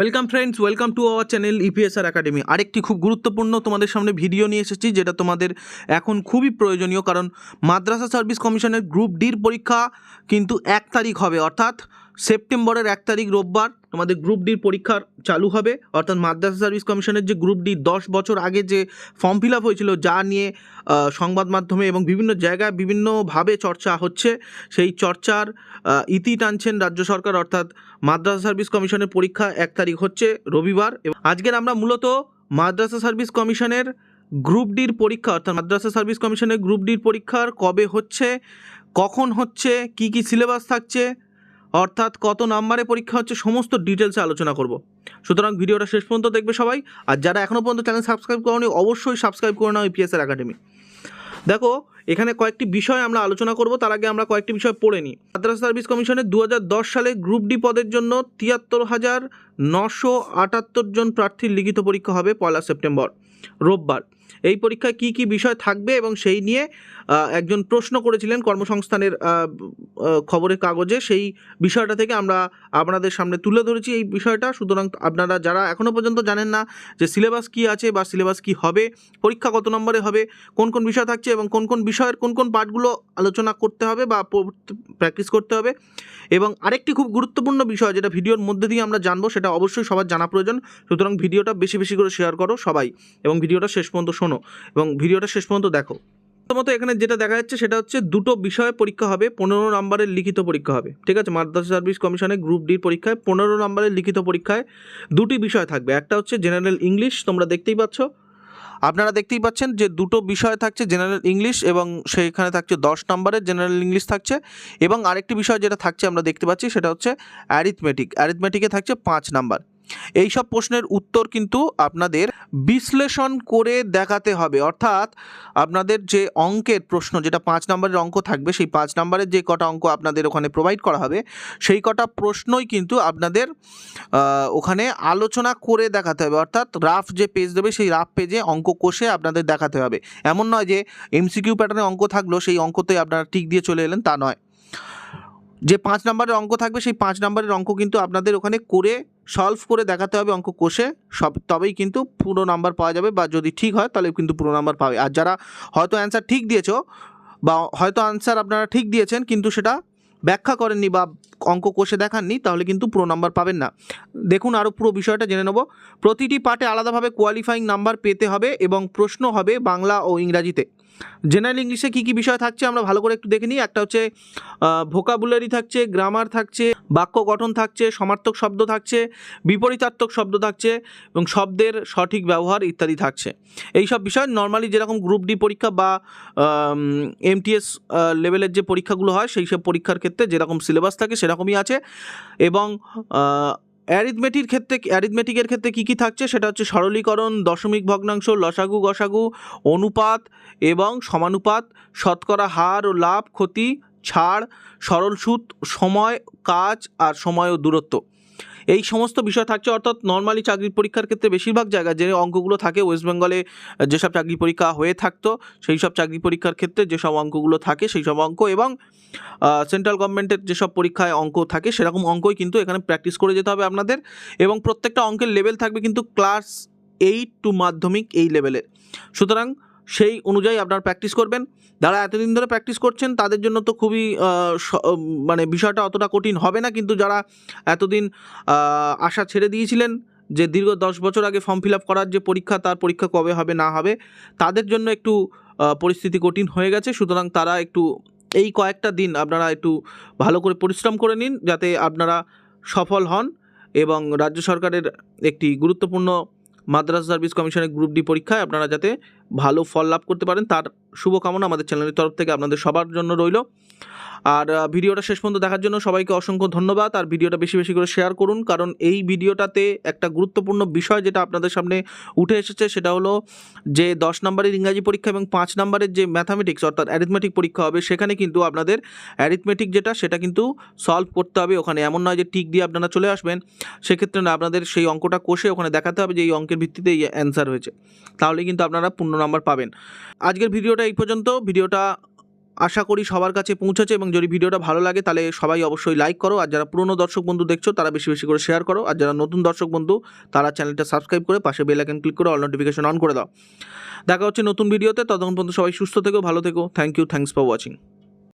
Welcome friends welcome to our channel EPSR academy আরেকটি খুব গুরুত্বপূর্ণ তোমাদের সামনে ভিডিও নিয়ে এসেছি, যেটা তোমাদের এখন খুবই প্রয়োজনীয়, কারণ মাদ্রাসা সার্ভিস কমিশনের গ্রুপ ডির পরীক্ষা কিন্তু এক তারিখ হবে, অর্থাৎ সেপ্টেম্বরের এক তারিখ রোববার তোমাদের গ্রুপ ডির পরীক্ষা চালু হবে, অর্থাৎ মাদ্রাসা সার্ভিস কমিশনের যে গ্রুপ ডি দশ বছর আগে যে ফর্ম ফিল আপ হয়েছিল, যা নিয়ে সংবাদ মাধ্যমে এবং বিভিন্ন জায়গায় বিভিন্নভাবে চর্চা হচ্ছে, সেই চর্চার ইতি টানছেন রাজ্য সরকার, অর্থাৎ মাদ্রাসা সার্ভিস কমিশনের পরীক্ষা এক তারিখ হচ্ছে রবিবার। এবং আজকের আমরা মূলত মাদ্রাসা সার্ভিস কমিশনের গ্রুপ ডির পরীক্ষা, অর্থাৎ মাদ্রাসা সার্ভিস কমিশনের গ্রুপ ডির পরীক্ষার কবে হচ্ছে, কখন হচ্ছে, কি কি সিলেবাস থাকছে অর্থাৎ কত নাম্বারে পরীক্ষা হচ্ছে সমস্ত ডিটেলসে আলোচনা করব। সুতরাং ভিডিওটা শেষ পর্যন্ত দেখবে সবাই। আর যারা এখনও পর্যন্ত চ্যানেল সাবস্ক্রাইব করনি, অবশ্যই সাবস্ক্রাইব করে নাও ইপিএসআর একাডেমি দেখো, এখানে কয়েকটি বিষয় আমরা আলোচনা করব, তার আগে আমরা কয়েকটি বিষয় পড়ে নিই। মাদ্রাসা সার্ভিস কমিশনের দু হাজার দশ সালে গ্রুপ ডি পদের জন্য তিয়াত্তর হাজার নশো আটাত্তর জন প্রার্থীর লিখিত পরীক্ষা হবে পয়লা সেপ্টেম্বর, রোববার। এই পরীক্ষায় কি কি বিষয় থাকবে এবং সেই নিয়ে একজন প্রশ্ন করেছিলেন কর্মসংস্থানের খবরের কাগজে। সেই বিষয়টা থেকে আমরা আপনাদের সামনে তুলে ধরেছি এই বিষয়টা। সুতরাং আপনারা যারা এখনও পর্যন্ত জানেন না যে সিলেবাস কি আছে বা সিলেবাস কি হবে, পরীক্ষা কত নম্বরে হবে, কোন কোন বিষয় থাকছে এবং কোন কোন বিষয়ের কোন কোন পার্টগুলো আলোচনা করতে হবে বা প্র্যাকটিস করতে হবে। এবং আরেকটি খুব গুরুত্বপূর্ণ বিষয় যেটা ভিডিওর মধ্যে দিয়ে আমরা জানব, সেটা অবশ্যই সবার জানা প্রয়োজন। সুতরাং ভিডিওটা বেশি বেশি করে শেয়ার করো সবাই। এবং ভিডিওটা শেষ পর্যন্ত শোনো এবং ভিডিওটা শেষ পর্যন্ত দেখো। প্রথমত এখানে যেটা দেখা যাচ্ছে সেটা হচ্ছে দুটো বিষয়ে পরীক্ষা হবে, পনেরো নম্বরের লিখিত পরীক্ষা হবে, ঠিক আছে? মাদ্রাসা সার্ভিস কমিশনের গ্রুপ ডির পরীক্ষায় পনেরো নম্বরের লিখিত পরীক্ষায় দুটি বিষয় থাকবে। একটা হচ্ছে জেনারেল ইংলিশ তোমরা দেখতেই পাচ্ছ। আপনারা দেখতেই পাচ্ছেন যে দুটো বিষয় থাকছে জেনারেল ইংলিশ এবং সেইখানে থাকছে দশ নম্বরের জেনারেল ইংলিশ থাকছে এবং আরেকটি বিষয় যেটা থাকছে আমরা দেখতে পাচ্ছি সেটা হচ্ছে অ্যারিথমেটিক অ্যারিথমেটিকে থাকছে পাঁচ নাম্বার। এই সব প্রশ্নের উত্তর কিন্তু আপনাদের বিশ্লেষণ করে দেখাতে হবে। অর্থাৎ আপনাদের যে অঙ্কের প্রশ্ন, যেটা পাঁচ নম্বরের অঙ্ক থাকবে, সেই পাঁচ নম্বরের যে কটা অঙ্ক আপনাদের ওখানে প্রোভাইড করা হবে, সেই কটা প্রশ্নই কিন্তু আপনাদের ওখানে আলোচনা করে দেখাতে হবে। অর্থাৎ রাফ যে পেজ দেবে, সেই রাফ পেজে অঙ্ক কষে আপনাদের দেখাতে হবে। এমন নয় যে এমসিকিউ প্যাটার্নে অঙ্ক থাকল, সেই অঙ্কতে আপনারা টিক দিয়ে চলে এলেন, তা নয়। যে পাঁচ নম্বরের অঙ্ক থাকবে, সেই পাঁচ নম্বরের অঙ্ক কিন্তু আপনাদের ওখানে করে সলভ করে দেখাতে হবে অঙ্ক কষে। সব, তবেই কিন্তু পুরো নাম্বার পাওয়া যাবে বা যদি ঠিক হয়, তাহলে কিন্তু পুরো নাম্বার পাবে। আর যারা হয়তো অ্যান্সার ঠিক দিয়েছ বা হয়তো অ্যান্সার আপনারা ঠিক দিয়েছেন, কিন্তু সেটা ব্যাখ্যা করেননি বা অঙ্ক কষে দেখাননি, তাহলে কিন্তু পুরো নাম্বার পাবেন না। দেখুন আরও পুরো বিষয়টা জেনে নেব। প্রতিটি পার্টে আলাদাভাবে কোয়ালিফাইং নাম্বার পেতে হবে এবং প্রশ্ন হবে বাংলা ও ইংরাজিতে। জেনারেল ইংলিশে কী কী বিষয় থাকছে আমরা ভালো করে একটু দেখে নিই। একটা হচ্ছে ভোকাবুলারি থাকছে গ্রামার থাকছে, বাক্য গঠন থাকছে, সমার্থক শব্দ থাকছে, বিপরীতার্থক শব্দ থাকছে এবং শব্দের সঠিক ব্যবহার ইত্যাদি থাকছে। এই সব বিষয় নর্মালি যেরকম গ্রুপ ডি পরীক্ষা বা এমটিএস লেভেলের যে পরীক্ষাগুলো হয়, সেই সব পরীক্ষার ক্ষেত্রে যেরকম সিলেবাস থাকে সেরকমই আছে এবং অ্যারিথমেটির ক্ষেত্রে অ্যারিথমেটিকের ক্ষেত্রে কী কী থাকছে? সেটা হচ্ছে সরলীকরণ, দশমিক ভগ্নাংশ, লসাগু, গসাগু, অনুপাত এবং সমানুপাত, শতকরা হার ও লাভ, ক্ষতি, ছাড় সরল সুদ সময়, কাজ আর সময় ও দূরত্ব। এই সমস্ত বিষয় থাকছে, অর্থাৎ নর্মালি চাকরির পরীক্ষার ক্ষেত্রে বেশিরভাগ জায়গায় যে অঙ্কগুলো থাকে ওয়েস্ট বেঙ্গলে যেসব চাকরি পরীক্ষা হয়ে থাকতো, সেই সব চাকরি পরীক্ষার ক্ষেত্রে যেসব অঙ্কগুলো থাকে, সেই সব অঙ্ক এবং সেন্ট্রাল গভর্নমেন্টের যেসব পরীক্ষায় অঙ্ক থাকে, সেরকম অঙ্কই কিন্তু এখানে প্র্যাকটিস করে যেতে হবে আপনাদের এবং প্রত্যেকটা অঙ্কের লেভেল থাকবে কিন্তু ক্লাস এইট টু মাধ্যমিক এই লেভেলের সুতরাং সেই অনুযায়ী আপনারা প্র্যাকটিস করবেন। যারা এতদিন ধরে প্র্যাকটিস করছেন, তাদের জন্য তো খুবই মানে বিষয়টা অতটা কঠিন হবে না। কিন্তু যারা এতদিন আশা ছেড়ে দিয়েছিলেন যে দীর্ঘ দশ বছর আগে ফর্ম ফিল আপ করার যে পরীক্ষা, তার পরীক্ষা কবে হবে, না হবে, তাদের জন্য একটু পরিস্থিতি কঠিন হয়ে গেছে। সুতরাং তারা একটু এই কয়েকটা দিন আপনারা একটু ভালো করে পরিশ্রম করে নিন, যাতে আপনারা সফল হন এবং রাজ্য সরকারের একটি গুরুত্বপূর্ণ মাদ্রাস সার্ভিস কমিশনের গ্রুপ ডি পরীক্ষায় আপনারা যাতে ভালো ফল লাভ করতে পারেন তার শুভকামনা আমাদের চ্যানেলের তরফ থেকে আপনাদের সবার জন্য রইল। আর ভিডিওটা শেষ পর্যন্ত দেখার জন্য সবাইকে অসংখ্য ধন্যবাদ। আর ভিডিওটা বেশি বেশি করে শেয়ার করুন, কারণ এই ভিডিওটাতে একটা গুরুত্বপূর্ণ বিষয় যেটা আপনাদের সামনে উঠে এসেছে সেটা হলো যে দশ নম্বরের ইংরাজি পরীক্ষা এবং পাঁচ নম্বরের যে ম্যাথামেটিক্স অর্থাৎ অ্যারিথমেটিক পরীক্ষা হবে, সেখানে কিন্তু আপনাদের অ্যারিথমেটিক যেটা সেটা কিন্তু সলভ করতে হবে। ওখানে এমন নয় যে টিক দিয়ে আপনারা চলে আসবেন। সেক্ষেত্রে না, আপনাদের সেই অঙ্কটা কষে ওখানে দেখাতে হবে যে এই অঙ্কের ভিত্তিতে এই অ্যান্সার হয়েছে। তাহলে কিন্তু আপনারা পূর্ণ নাম্বার পাবেন। আজকের ভিডিওটা এই পর্যন্ত। ভিডিওটা আশা করি সবার কাছে পৌঁছেছে এবং যদি ভিডিওটা ভালো লাগে তাহলে সবাই অবশ্যই লাইক করো। আর যারা পুরনো দর্শক বন্ধু দেখছ, তারা বেশি বেশি করে শেয়ার করো। আর যারা নতুন দর্শক বন্ধু, তারা চ্যানেলটা সাবস্ক্রাইব করে পাশে বেল আইকন ক্লিক করে অল নোটিফিকেশন অন করে দাও। দেখা হচ্ছে নতুন ভিডিওতে ততক্ষণ পর্যন্ত সবাই সুস্থ থেকো, ভালো থেকো। Thank you thanks for watching